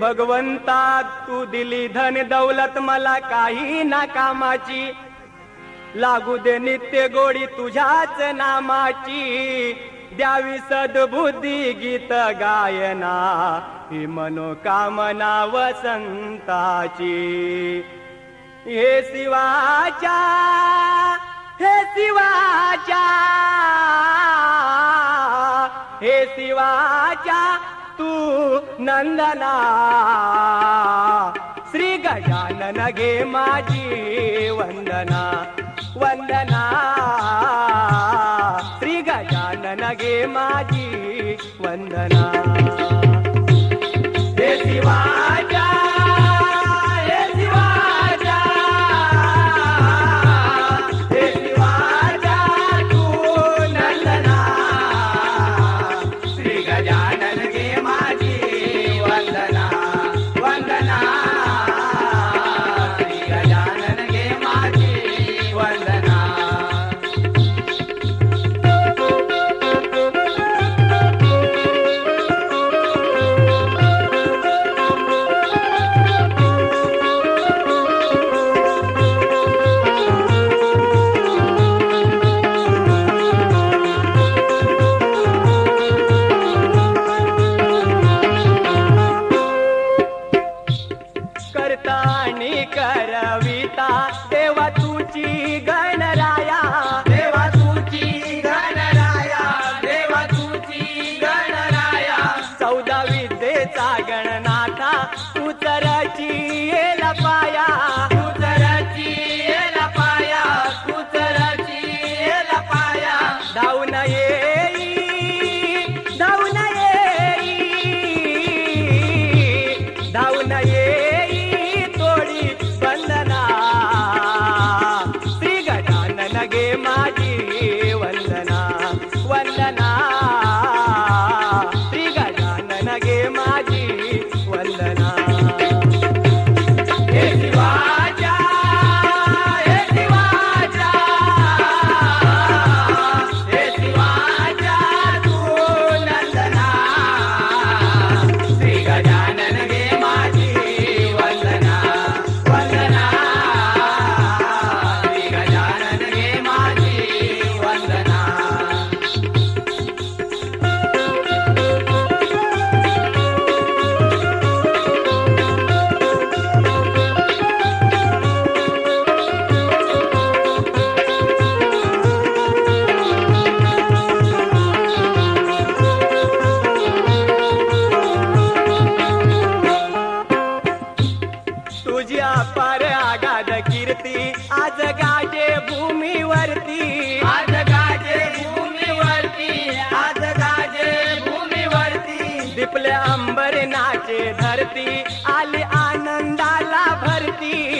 भगवंता तू दिली धन दौलत मला काही ना कामाची. लागू दे नित्य गोडी तुझ्याच नामाची. द्यावी सद्बुद्धी गीत गायना ही मनोकामना वसंताची. हे शिवाच्या हे शिवाच्या हे शिवाच्या तू नंदना श्री गजानन घे माझी वंदना वंदना श्री गजानन घे माझी वंदना हे गजानन घे कविता ते तुझ्या पार आगाध कीर्ती. आज गाजे भूमीवरती. आज गाजे भूमीवरती. आज गाजे भूमीवरती. दिपल्या अंबर नाचे धरती. आली आनंदाला भरती.